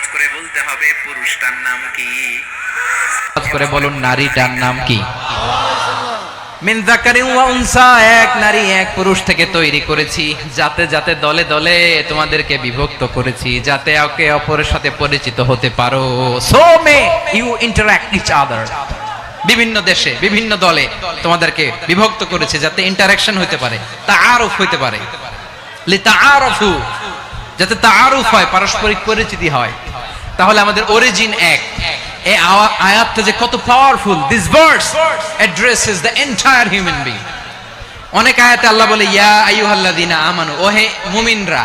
আওয়াজ করে বলতে হবে পুরুষটার নাম কি? আওয়াজ করে বলুন নারীটার নাম কি? মিন যাকারিন ওয়া উনসা এক নারী এক পুরুষ থেকে তৈরি করেছি। যাতে যাতে দলে দলে তোমাদেরকে বিভক্ত করেছি যাতে একে অপরের সাথে পরিচিত হতে পারো। So may you interact each other বিভিন্ন দেশে বিভিন্ন দলে তোমাদেরকে বিভক্ত করেছে যাতে ইন্টারাকশন হতে পারে তা তাআরুফ হতে পারে। লিতাআরফু যাতে তাআরুফ হয় পারস্পরিক পরিচিতি হয়। তাহলে আমাদের অরিজিন এক। এই আয়াতটা যে কত powerful this verse addresses the entire human being অনেক আয়াতে আল্লাহ বলে, ইয়া আইয়ুহাল্লাযিনা আমানু ওহে মুমিনরা।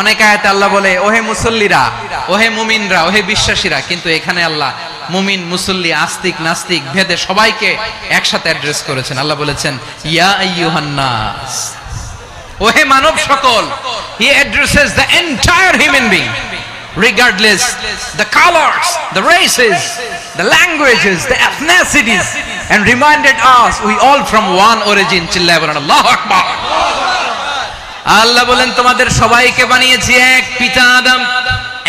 অনেক আয়াতে আল্লাহ বলে ওহে মুসল্লিরা ওহে মুমিনরা ওহে বিশ্বাসীরা। কিন্তু এখানে আল্লাহ মুমিন, মুসল্লি, আস্তিক, নাস্তিক, ভেদে সবাইকে একসাথে অ্যাড্রেস করেছেন। আল্লাহ বলেছেন, ইয়া আইয়ুহান নাস ওহে মানব সকল he addresses the entire human being regardless the colors the races the languages the ethnicities and reminded us we all from one origin আল্লাহু আকবার আল্লাহ বলেন তোমাদের সবাইকে বানিয়েছি এক পিতা আদম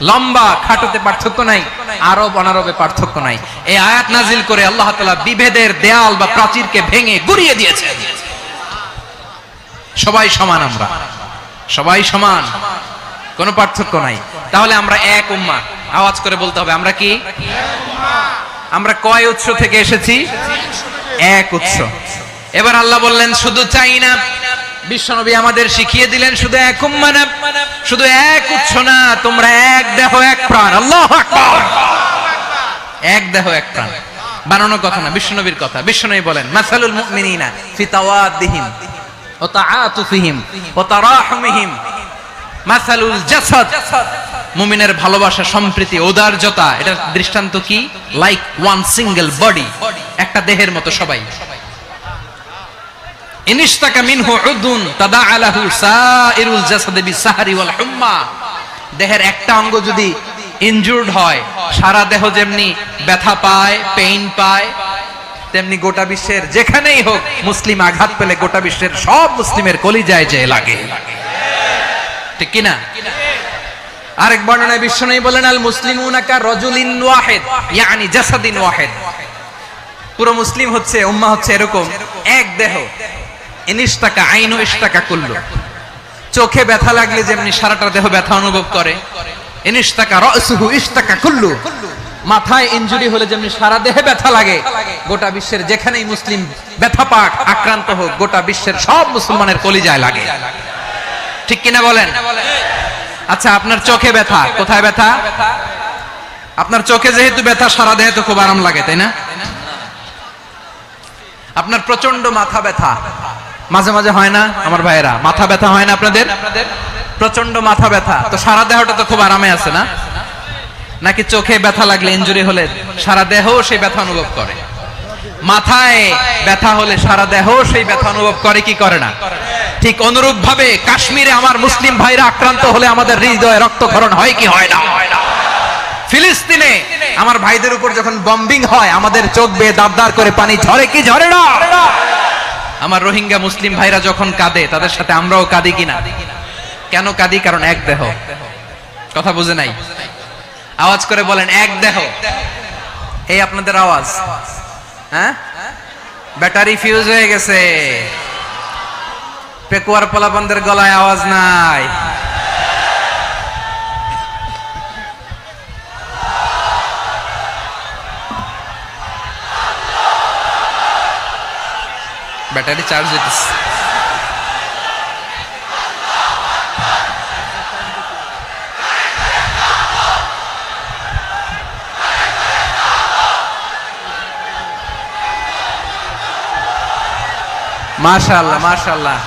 লম্বা, খাটোতে পার্থক্য নাই আরব অনারবে পার্থক্য নাই। এই আয়াত নাজিল করে আল্লাহ তাআলা বিভেদের দেয়াল বা প্রাচীরকে ভেঙে গুড়িয়ে দিয়েছে। সবাই সমান আমরা। সবাই সমান। কোনো পার্থক্য নাই। তাহলে আমরা এক উম্মা। আওয়াজ করে বলতে হবে, আমরা কি? আমরা কয় উৎস থেকে এসেছি? এক উৎস। এবার আল্লাহ বললেন, শুধু চাই না বিশ্বনবী আমাদের শিখিয়ে দিলেন শুধু এক উম্মা শুধু এক উৎস না, তোমরা এক দেহ, এক প্রাণ। আল্লাহ এক দেহ, এক প্রাণ। বানানোর কথা না, বিশ্বনবীর কথা। বিশ্বনবী বলেন, মাসালুল মুমিনিনা ফি তাওয়াদ্দিহিম ওয়া তাআতুফিহিম ওয়া তারাহুমিহিম। মাসালুল জাসাদ। মুমিনের ভালোবাসা, সম্প্রীতি ঔদার্যতা এটা দৃষ্টান্ত কি? লাইক ওয়ান সিঙ্গেল বডি একটা দেহের মতো সবাই। ইনিশতাকা মিনহু উদুন দেহের একটা অঙ্গ যদি ইনজুরড হয়, সারা দেহ যেমনি ব্যথা পায় পেইন পায়, তেমনি গোটা বিশ্বের যেখানেই হোক মুসলিম আঘাত পেলে গোটা বিশ্বের সব মুসলিমের কলিজায় যে লাগে। ঠিক কিনা? আরেক বর্ণনায় বিশ্বনবী বলেন, আল মুসলিমুনা কা রাজুলিন ওয়াহিদ, ইয়ানি জাসাদিন ওয়াহিদ। পুরো মুসলিম হচ্ছে উম্মাহ হচ্ছে এরকম, এক দেহ। ইনিশতাকা আইনু কুল্লু। চোখে ব্যথা লাগলে যেমনি সারাটা দেহ ব্যথা অনুভব করে রাসুহু কুল্লু। মাথায় ইনজুরি হলে যেমনি সারা দেহে ব্যথা লাগে, গোটা বিশ্বের যেখানেই মুসলিম ব্যথা পাক, আক্রান্ত হোক, গোটা বিশ্বের সব মুসলমানের কলিজায় লাগে। ঠিক কিনা বলেন? আচ্ছা আপনার চোখে ব্যথা, কোথায় ব্যথা? আপনার চোখে যেহেতু ব্যথা, সারা দেহে তো খুব আরাম লাগে, তাই না? আপনার প্রচণ্ড মাথা ব্যথা মাঝে মাঝে হয় না আমার ভাইয়েরা। মাথা ব্যথা হয় না আপনাদের? প্রচণ্ড মাথা ব্যথা। তো সারা দেহটা তো খুব আরামে আছে না? নাকি চোখে ব্যথা লাগলে ইঞ্জুরি হলে সারা দেহ সেই ব্যথা অনুভব করে? মাথায় ব্যথা হলে সারা দেহ সেই ব্যথা অনুভব করে, কি করে না? ঠিক অনুরূপ ভাবে কাশ্মীরে আমার মুসলিম ভাইরা আক্রান্ত হলে আমাদের হৃদয়ে রক্তক্ষরণ হয় কি হয় না? ফিলিস্তিনে আমার ভাইদের উপর যখন বম্বিং হয়, আমাদের চোখ বেয়ে দাবদার করে পানি ঝরে কি ঝরে না? আমার রোহিঙ্গা মুসলিম ভাইরা যখন কাঁদে, তাদের সাথে আমরাও কাঁদি কিনা? কেন কাঁদি? কারণ এক দেহ। কথা বুঝে নাই? আওয়াজ করে বলেন, এক দেহ। এই আপনাদের আওয়াজ। হ্যাঁ? ব্যাটারি ফিউজ হয়ে গেছে। পেকুয়ার পোলাপানদের গলায় আওয়াজ নাই। ব্যাটারি চার্জ হইতেছে মাশাআল্লাহ মাশাআল্লাহ।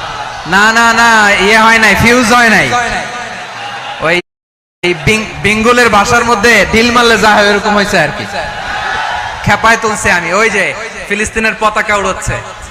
না না না ইয়ে হয় নাই ফিউজ হয় নাই। ওই বেঙ্গলের ভাষার মধ্যে ঢিল মারলে যা হয় এরকম হয়েছে আর কি। খেপায় তুলছে আমি, ওই যে, ফিলিস্তিনের পতাকা উড়োচ্ছে।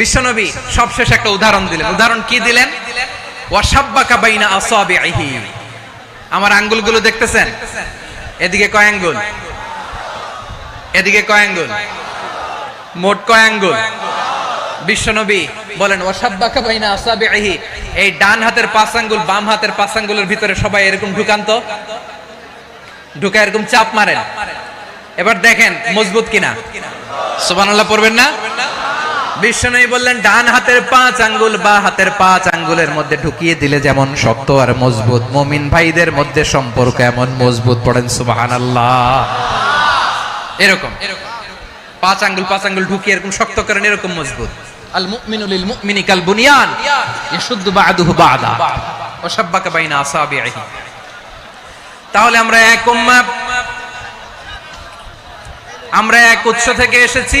বিশ্বনবী সবশেষ একটা উদাহরণ দিলেন। উদাহরণ কি দিলেন? ওয়াসাব্বাকা বাইনা আসাবিহি আমার আঙ্গুলগুলো দেখতেছেন? এদিকে কয় আঙ্গুল? এদিকে কয় আঙ্গুল? মোট কয় আঙ্গুল? বিশ্বনবী বলেন ওয়াসাব্বাকা বাইনা আসাবিহি এই ডান হাতের পাঁচ আঙ্গুল, বাম হাতের পাঁচ আঙ্গুলের ভিতরে সবাই এরকম ঢুকান্ত? ঢুকা এরকম চাপ মারেন। এবার দেখেন, মজবুত কিনা? সুবহানাল্লাহ, পড়বেন না? বিষ্ণু বললেন, ডান হাতের পাঁচ আঙ্গুল, বা হাতের পাঁচ আঙ্গুলের মধ্যে ঢুকিয়ে দিলে যেমন শক্ত আর মজবুত। মমিন ভাইদের মধ্যে সম্পর্ক এমন মজবুত, পড়েন সুবাহান এরকম। পাঁচ আঙ্গুল পাঁচ আঙ্গুল ঢুকিয়ে এরকম শক্ত করেন, এরকম মজবুত। আল মুমিনু লিল মুমিনি কাল বুনিয়ান। ইয়াশুদ্দু বা'দুহু বা'দা। ওয়া শাব্বাকা বাইনা আসাবিহি তাহলে আমরা এক উম্মাহ, আমরা এক উৎস থেকে এসেছি।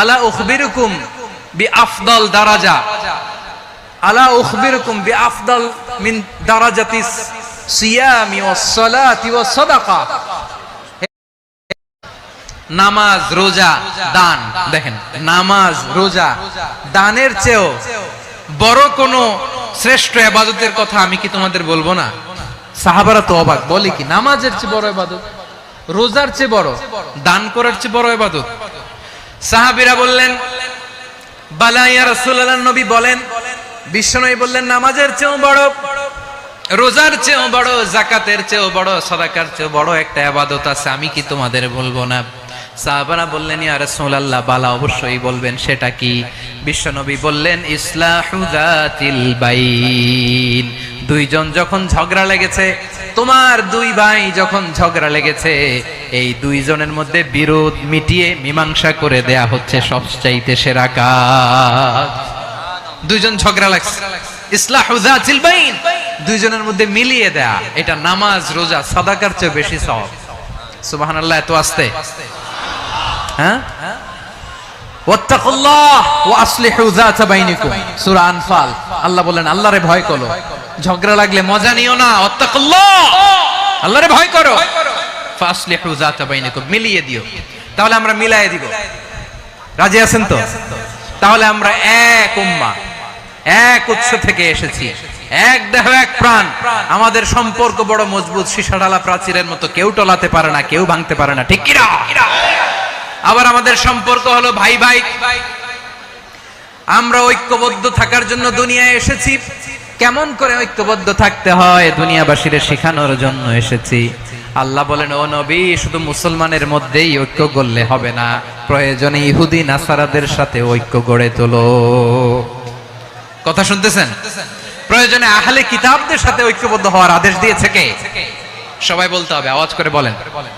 আলা উখবিরুকুম বি আফদল দারাজা। আলা উখবিরুকুম বি আফদল মিন দারাজাতি সিয়ামি ওয়াস সালাতি ওয়াস সাদাকা। নামাজ, রোজা, দান। দেখেন, নামাজ, রোজা, দানের চেয়েও বড় কোন শ্রেষ্ঠ আবাদতের কথা আমি কি তোমাদের বলব না? সাহাবারা তো অবাক, বলে কি, নামাজের চেয়ে বড় আবাদত রোজার চেয়ে বড়, দান করার চেয়ে বড় আবাদত সাহাবিরা বললেন নবী বলেন, বিশ্বনবী বললেন, নামাজের চেয়েও বড়, রোজার চেয়েও বড় জাকাতের চেয়েও বড়, সদাকার চেয়েও বড় একটা আবাদত আছে, আমি কি তোমাদের বলব না? সাহাবারা বললেন, ইয়া রাসূলুল্লাহ বালা অবশ্যই বলবেন, সেটা কি? বিশ্বনবী বললেন, ইসলাহু যাতিল বাইন। দুইজন যখন ঝগড়া লেগেছে, তোমার দুই ভাই যখন ঝগড়া লেগেছে, এই দুইজনের মধ্যে বিরোধ মিটিয়ে মীমাংসা করে দেয়া হচ্ছে সবচাইতে সেরা কাজ। দুইজন ঝগড়া লাগছে। দুইজনের মধ্যে মিলিয়ে দেয়া, এটা নামাজ, রোজা, সাদাকার চেয়ে বেশি সওয়াব। সুবহানাল্লাহ, এত আস্তে। হ্যাঁ? ওয়াত্তাকুল্লাহ ওয়া আসলিহু যাতা বাইনিকুম। সূরা আনফাল। আল্লাহ বলেন, আল্লাহরে ভয় করো। ঝগড়া লাগলে মজা নিও না, ওয়াত্তাকুল্লাহ। আল্লাহরে ভয় করো। মিলিয়ে দিও। তাহলে আমরা মিলায়ে দিব। রাজি আছেন তো? তাহলে আমরা এক উম্মা, এক উৎস থেকে এসেছি। এক দেহ, এক প্রাণ। আমাদের সম্পর্ক বড় মজবুত, সীসাডালা প্রাচীরের মতো। কেউ টলাতে পারে না, কেউ ভাঙতে পারে না। ঠিক কিনা? আবার আমাদের সম্পর্ক হলো ভাই ভাই। আমরা ঐক্যবদ্ধ থাকার জন্য দুনিয়ায় এসেছি। কেমন করে ঐক্যবদ্ধ থাকতে হয় দুনিয়াবাসীরে শেখানোর জন্য এসেছি। আল্লাহ বলেন, ও নবী, শুধু মুসলমানের মধ্যেই ঐক্য গড়লে হবে না। প্রয়োজনে ইহুদি, নাসারাদের সাথে ঐক্য গড়ে তোলো। কথা শুনতেছেন? প্রয়োজনে আহলে কিতাবদের সাথে ঐক্যবদ্ধ হওয়ার আদেশ দিয়েছে কে? সবাই বলতে হবে, আওয়াজ করে বলেন বলেন।